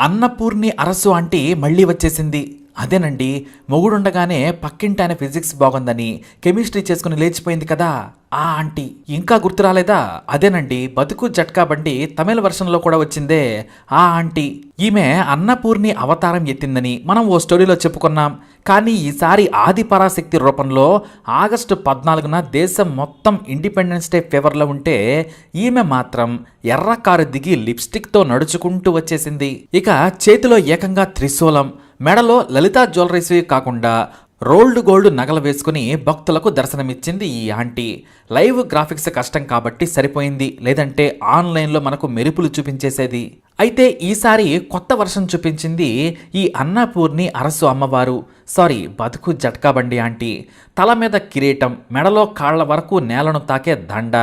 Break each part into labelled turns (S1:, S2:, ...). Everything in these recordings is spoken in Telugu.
S1: అన్నపూర్ణి అరసు అంటే మళ్ళీ వచ్చేసింది. అదేనండి మొగుడుండగానే పక్కింటి ఆయన ఫిజిక్స్ బాగుందని కెమిస్ట్రీ చేసుకుని లేచిపోయింది కదా. ఆ ఆంటీ. ఇంకా గుర్తు రాలేదా? అదేనండి. బతుకు జట్కా బండి తమిళ వర్షన్లో కూడా వచ్చిందే. ఆ ఆంటీ. ఈమె అన్నపూర్ణి అవతారం ఎత్తిందని మనం ఓ స్టోరీలో చెప్పుకున్నాం. కానీ ఈసారి ఆది పరాశక్తి రూపంలో ఆగస్టు పద్నాలుగున దేశం మొత్తం ఇండిపెండెన్స్ డే ఫేవర్లో ఉంటే ఈమె మాత్రం ఎర్ర కారు దిగి లిప్స్టిక్తో నడుచుకుంటూ వచ్చేసింది. ఇక చేతిలో ఏకంగా త్రిశూలం. మెడలో లలితా జ్యువెలరీస్ కాకుండా రోల్డ్ గోల్డ్ నగలు వేసుకుని భక్తులకు దర్శనమిచ్చింది ఈ ఆంటీ. లైవ్ గ్రాఫిక్స్ కష్టం కాబట్టి సరిపోయింది. లేదంటే ఆన్లైన్లో మనకు మెరుపులు చూపించేసేది. అయితే ఈసారి కొత్త వర్షం చూపించింది ఈ అన్నపూర్ణి అరసు అమ్మవారు. సారీ బతుకు జట్కా బండి ఆంటీ. తల మీద కిరీటం మెడలో కాళ్ళ వరకు నేలను తాకే దండ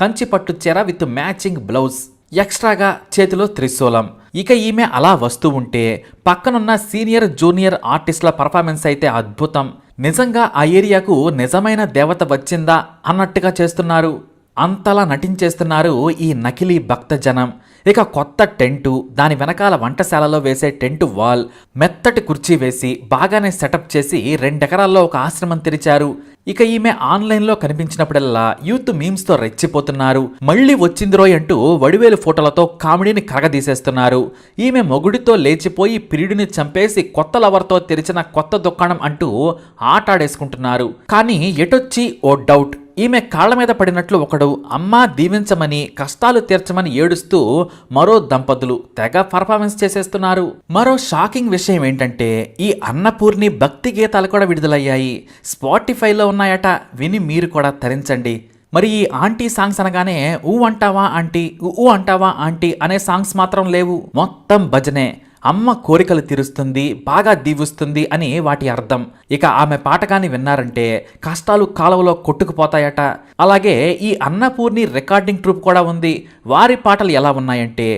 S1: కంచి పట్టు చీర విత్ మ్యాచింగ్ బ్లౌజ్. ఎక్స్ట్రాగా చేతిలో త్రిశూలం. ఇక ఈమె అలా వస్తూ ఉంటే పక్కనున్న సీనియర్ జూనియర్ ఆర్టిస్టుల పర్ఫార్మెన్స్ అయితే అద్భుతం. నిజంగా ఆ ఏరియాకు నిజమైన దేవత వచ్చిందా అన్నట్టుగా చేస్తున్నారు. అంతలా నటించేస్తున్నారు ఈ నకిలీ భక్తజనం. ఇక కొత్త టెంటు దాని వెనకాల వంటశాలలో వేసే టెంటు వాల్ మెత్తటి కుర్చీ వేసి బాగానే సెటప్ చేసి రెండెకరాల్లో ఒక ఆశ్రమం తెరిచారు. ఇక ఈమె ఆన్లైన్లో కనిపించినప్పుడల్లా యూత్ మీమ్స్తో రెచ్చిపోతున్నారు. మళ్ళీ వచ్చిందిరోయ్ అంటూ వడివేలు ఫోటోలతో కామెడీని కరగదీసేస్తున్నారు. ఈమె మొగుడితో లేచిపోయి పిరిడిని చంపేసి కొత్త లవర్తో తెరిచిన కొత్త దుకాణం అంటూ ఆటాడేసుకుంటున్నారు. కానీ ఎటొచ్చి ఓ డౌట్. ఈమె కాళ్ళ మీద పడినట్లు ఒకడు అమ్మా దీవించమని కష్టాలు తీర్చమని ఏడుస్తూ మరో దంపతులు తెగ పర్ఫార్మెన్స్ చేసేస్తున్నారు. మరో షాకింగ్ విషయం ఏంటంటే ఈ అన్నపూర్ణి భక్తి గీతాలు కూడా విడుదలయ్యాయి. స్పాటిఫైలో ఉన్నాయట. విని మీరు కూడా తరించండి. మరి ఈ ఆంటీ సాంగ్స్ అనగానే ఊ అంటావా ఆంటీ ఊ అంటావా ఆంటీ అనే సాంగ్స్ మాత్రం లేవు. మొత్తం భజనే. అమ్మ కోరికలు తీరుస్తుంది బాగా దీవిస్తుంది అని వాటి అర్థం. ఇక ఆమె పాటకాన్ని విన్నారంటే కష్టాలు కాలువలో కొట్టుకుపోతాయట. అలాగే ఈ అన్నపూర్ణి రికార్డింగ్ ట్రూప్ కూడా ఉంది. వారి పాటలు ఎలా ఉన్నాయంటే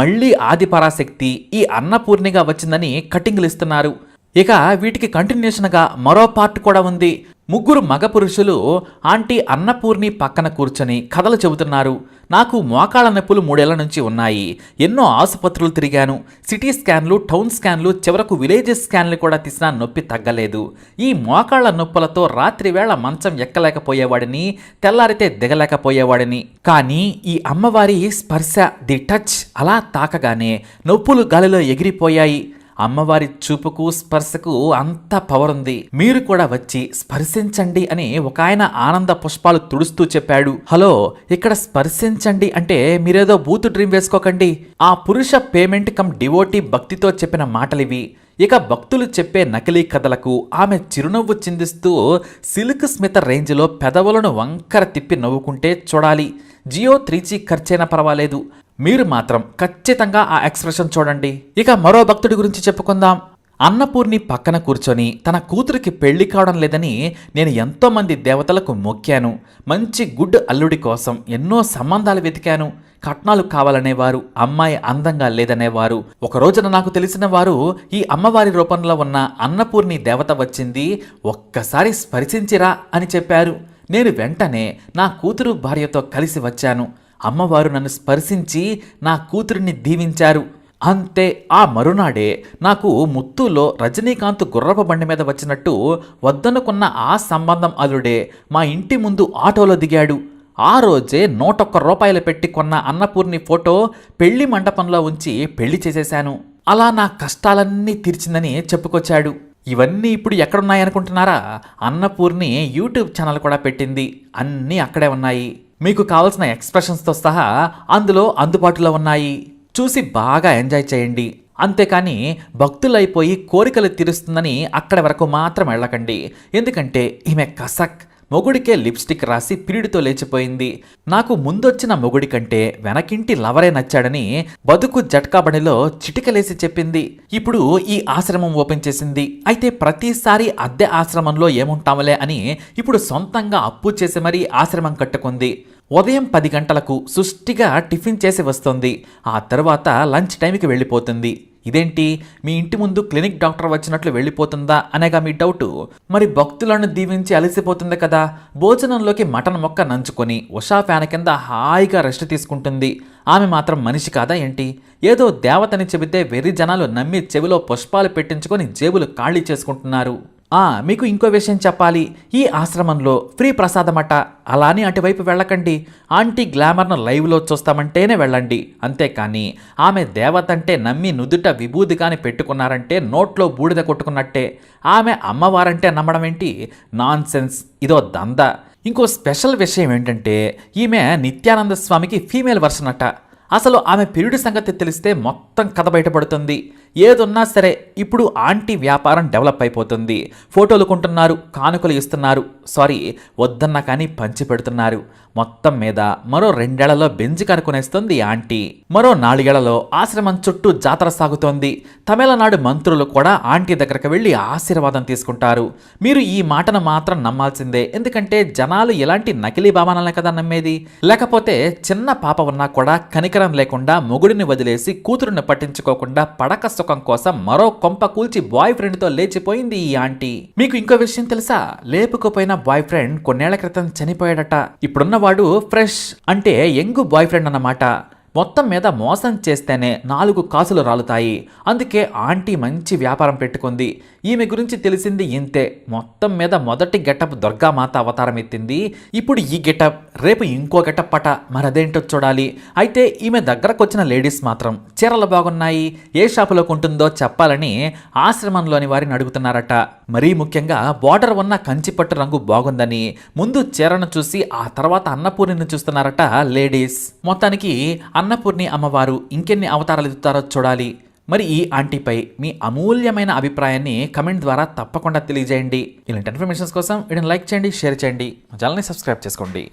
S1: మళ్ళీ ఆదిపరాశక్తి ఈ అన్నపూర్ణిగా వచ్చిందని కటింగ్లు ఇస్తున్నారు. ఇక వీటికి కంటిన్యూషన్గా మరో పార్ట్ కూడా ఉంది. ముగ్గురు మగ పురుషులు ఆంటీ అన్నపూర్ణి పక్కన కూర్చొని కథలు చెబుతున్నారు. నాకు మోకాళ్ళ నొప్పులు మూడేళ్ళ నుంచి ఉన్నాయి. ఎన్నో ఆసుపత్రులు తిరిగాను. సిటీ స్కాన్లు టౌన్ స్కాన్లు చివరకు విలేజెస్ స్కాన్లు కూడా తీసినా నొప్పి తగ్గలేదు. ఈ మోకాళ్ళ నొప్పులతో రాత్రివేళ మంచం ఎక్కలేకపోయేవాడిని తెల్లారితే దిగలేకపోయేవాడిని. కానీ ఈ అమ్మవారి స్పర్శ ది టచ్ అలా తాకగానే నొప్పులు గాలిలో ఎగిరిపోయాయి. అమ్మవారి చూపుకు స్పర్శకు అంత పవర్ ఉంది. మీరు కూడా వచ్చి స్పర్శించండి అని ఒక ఆయన ఆనంద పుష్పాలు తుడుస్తూ చెప్పాడు. హలో ఇక్కడ స్పర్శించండి అంటే మీరేదో బూతు డ్రీమ్ వేసుకోకండి. ఆ పురుష పేమెంట్ కమ్ డివోటీ భక్తితో చెప్పిన మాటలివి. ఇక భక్తులు చెప్పే నకిలీ కథలకు ఆమె చిరునవ్వు చిందిస్తూ సిల్క్ స్మిత రేంజ్లో పెదవులను వంకర తిప్పి నవ్వుకుంటే చూడాలి. జియో త్రీ జీ ఖర్చైనా పర్వాలేదు. మీరు మాత్రం ఖచ్చితంగా ఆ ఎక్స్ప్రెషన్ చూడండి. ఇక మరో భక్తుడి గురించి చెప్పుకుందాం. అన్నపూర్ణి పక్కన కూర్చొని తన కూతురికి పెళ్ళి కావడం లేదని నేను ఎంతోమంది దేవతలకు మొక్కాను. మంచి గుడ్ అల్లుడి కోసం ఎన్నో సంబంధాలు వెతికాను. కట్నాలు కావాలనేవారు అమ్మాయి అందంగా లేదనేవారు. ఒక రోజున నాకు తెలిసిన వారు ఈ అమ్మవారి రూపంలో ఉన్న అన్నపూర్ణి దేవత వచ్చింది ఒక్కసారి స్పర్శించిరా అని చెప్పారు. నేను వెంటనే నా కూతురు భార్యతో కలిసి వచ్చాను. అమ్మవారు నన్ను స్పర్శించి నా కూతురిని దీవించారు. అంతే ఆ మరునాడే నాకు ముత్తులో రజనీకాంత్ గుర్రప బండి మీద వచ్చినట్టు వద్దనుకున్న ఆ సంబంధం అల్లుడే మా ఇంటి ముందు ఆటోలో దిగాడు. ఆ రోజే నూటొక్క రూపాయలు పెట్టి కొన్న అన్నపూర్ణి ఫోటో పెళ్ళి మండపంలో ఉంచి పెళ్ళి చేసేశాను. అలా నా కష్టాలన్నీ తీర్చిందని చెప్పుకొచ్చాడు. ఇవన్నీ ఇప్పుడు ఎక్కడున్నాయనుకుంటున్నారా? అన్నపూర్ణి యూట్యూబ్ ఛానల్ కూడా పెట్టింది. అన్నీ అక్కడే ఉన్నాయి. మీకు కావలసిన ఎక్స్ప్రెషన్స్తో సహా అందులో అందుబాటులో ఉన్నాయి. చూసి బాగా ఎంజాయ్ చేయండి. అంతేకాని భక్తులైపోయి కోరికలు తీరుస్తుందని అక్కడి వరకు మాత్రం వెళ్ళకండి. ఎందుకంటే ఈమె కసక్. మొగుడికే లిప్స్టిక్ రాసి పీరియడ్తో లేచిపోయింది. నాకు ముందొచ్చిన మొగుడి కంటే వెనకింటి లవరే నచ్చాడని బతుకు జట్కాబడిలో చిటికలేసి చెప్పింది. ఇప్పుడు ఈ ఆశ్రమం ఓపెన్ చేసింది. అయితే ప్రతిసారి అద్దె ఆశ్రమంలో ఏముంటాములే అని ఇప్పుడు సొంతంగా అప్పు చేసి మరీ ఆశ్రమం కట్టుకుంది. ఉదయం పది గంటలకు సుష్టిగా టిఫిన్ చేసి వస్తుంది. ఆ తర్వాత లంచ్ టైంకి వెళ్ళిపోతుంది. ఇదేంటి? మీ ఇంటి ముందు క్లినిక్ డాక్టర్ వచ్చినట్లు వెళ్ళిపోతుందా అనేగా మీ డౌటు. మరి భక్తులను దీవించి అలసిపోతుంది కదా. భోజనంలోకి మటన్ మొక్క నంచుకొని ఉషా ఫ్యాన్ కింద హాయిగా రెస్ట్ తీసుకుంటుంది. ఆమె మాత్రం మనిషి కాదా ఏంటి? ఏదో దేవతని చెబితే వెర్రి జనాలు నమ్మి చెవిలో పుష్పాలు పెట్టించుకొని జేబులు ఖాళీ చేసుకుంటున్నారు. మీకు ఇంకో విషయం చెప్పాలి. ఈ ఆశ్రమంలో ఫ్రీ ప్రసాదమట. అలానే అటువైపు వెళ్ళకండి. ఆంటీ గ్లామర్ను లైవ్లో చూస్తామంటేనే వెళ్ళండి. అంతేకాని ఆమె దేవత అంటే నమ్మి నుదుట విభూది కాని పెట్టుకున్నారంటే నోట్లో బూడిద కొట్టుకున్నట్టే. ఆమె అమ్మవారంటే నమ్మడం ఏంటి? నాన్ సెన్స్ ఇదో దంద. ఇంకో స్పెషల్ విషయం ఏంటంటే ఈమె నిత్యానంద స్వామికి ఫీమేల్ వర్షన్ అట అసలు ఆమె పిరిడి సంగతి తెలిస్తే మొత్తం కథ బయటపడుతుంది. ఏదున్నా సరే ఇప్పుడు ఆంటీ వ్యాపారం డెవలప్ అయిపోతుంది. ఫోటోలు కొంటున్నారు కానుకలు ఇస్తున్నారు. సారీ వద్దన్నా కానీ పంచి పెడుతున్నారు. మొత్తం మీద మరో రెండేళ్ళలో బెంజి కనుకొనేస్తుంది ఆంటీ. మరో నాలుగేళ్ళలో ఆశ్రమం చుట్టూ జాతర సాగుతోంది. తమిళనాడు మంత్రులు కూడా ఆంటీ దగ్గరకు వెళ్ళి ఆశీర్వాదం తీసుకుంటారు. మీరు ఈ మాటను మాత్రం నమ్మాల్సిందే. ఎందుకంటే జనాలు ఇలాంటి నకిలీ భావనలే కదా నమ్మేది? లేకపోతే చిన్న పాప ఉన్నా కూడా కనికరం లేకుండా మొగుడిని వదిలేసి కూతురుని పట్టించుకోకుండా పడక సుఖం కోసం మరో కొంప కూల్చి బాయ్ ఫ్రెండ్తో లేచిపోయింది ఈ ఆంటీ. మీకు ఇంకో విషయం తెలుసా? లేపుకుపోయిన బాయ్ ఫ్రెండ్ కొన్నేళ్ళ క్రితం చనిపోయాడట. ఇప్పుడున్నవాడు ఫ్రెష్ అంటే యంగ్ బాయ్ ఫ్రెండ్ అన్నమాట. మొత్తం మీద మోసం చేస్తేనే నాలుగు కాసులు రాలుతాయి. అందుకే ఆంటీ మంచి వ్యాపారం పెట్టుకుంది. ఈమె గురించి తెలిసింది ఇంతే. మొత్తం మీద మొదటి గెటప్ దుర్గామాత అవతారం ఎత్తింది. ఇప్పుడు ఈ గెటప్ రేపు ఇంకో గెటప్ అట. మరదేంటో చూడాలి. అయితే ఈమె దగ్గరకు వచ్చిన లేడీస్ మాత్రం చీరలు బాగున్నాయి ఏ షాపులో కొంటుందో చెప్పాలని ఆశ్రమంలోని వారిని అడుగుతున్నారట. మరీ ముఖ్యంగా బార్డర్ ఉన్న కంచిపట్టు రంగు బాగుందని ముందు చీరను చూసి ఆ తర్వాత అన్నపూర్ణిని చూస్తున్నారట లేడీస్. మొత్తానికి అన్నపూర్ణి అమ్మవారు ఇంకెన్ని అవతారాలు ఎదుగుతారో చూడాలి. మరి ఈ ఆంటీపై మీ అమూల్యమైన అభిప్రాయాన్ని కమెంట్ ద్వారా తప్పకుండా తెలియజేయండి. ఇలాంటి ఇన్ఫర్మేషన్స్ కోసం వీడిని లైక్ చేయండి షేర్ చేయండి. మా ఛానల్ని సబ్స్క్రైబ్ చేసుకోండి.